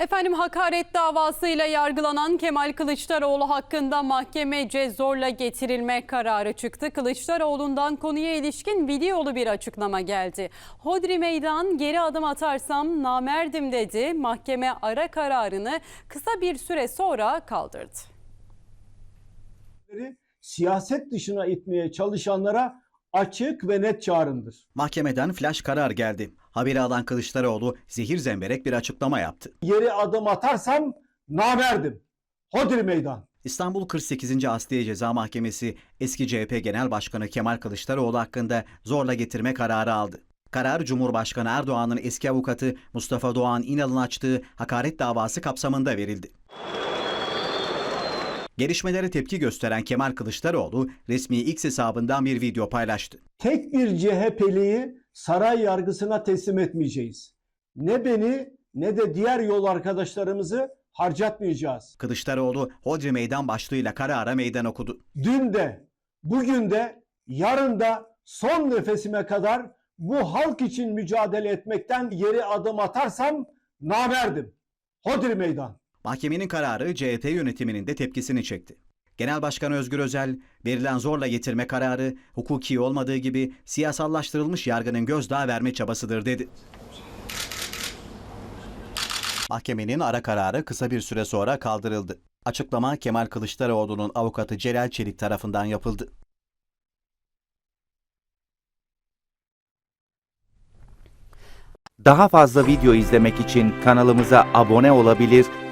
Efendim hakaret davasıyla yargılanan Kemal Kılıçdaroğlu hakkında mahkemece zorla getirilme kararı çıktı. Kılıçdaroğlu'ndan konuya ilişkin videolu bir açıklama geldi. Hodri meydan geri adım atarsam namerdim dedi. Mahkeme ara kararını kısa bir süre sonra kaldırdı. siyaset dışına itmeye çalışanlara açık ve net çağrımdır. Mahkemeden flash karar geldi. Haberi alan Kılıçdaroğlu zehir zemberek bir açıklama yaptı. Yeri adım atarsam namerdim. Hodri meydan. İstanbul 48. Asliye Ceza Mahkemesi eski CHP Genel Başkanı Kemal Kılıçdaroğlu hakkında zorla getirme kararı aldı. Karar Cumhurbaşkanı Erdoğan'ın eski avukatı Mustafa Doğan İnal'ın açtığı hakaret davası kapsamında verildi. Gelişmelere tepki gösteren Kemal Kılıçdaroğlu resmi X hesabından bir video paylaştı. Tek bir CHP'liyi saray yargısına teslim etmeyeceğiz. Ne beni ne de diğer yol arkadaşlarımızı harcatmayacağız. Kılıçdaroğlu Hodri Meydan başlığıyla karara meydan okudu. Dün de, bugün de, yarın da son nefesime kadar bu halk için mücadele etmekten yeri adım atarsam namerdim. Hodri meydan. Mahkemenin kararı CHP yönetiminin de tepkisini çekti. Genel Başkan Özgür Özel, verilen zorla getirme kararı hukuki olmadığı gibi siyasallaştırılmış yargının gözdağı verme çabasıdır dedi. Mahkemenin ara kararı kısa bir süre sonra kaldırıldı. Açıklama Kemal Kılıçdaroğlu'nun avukatı Celal Çelik tarafından yapıldı. Daha fazla video izlemek için kanalımıza abone olabilir,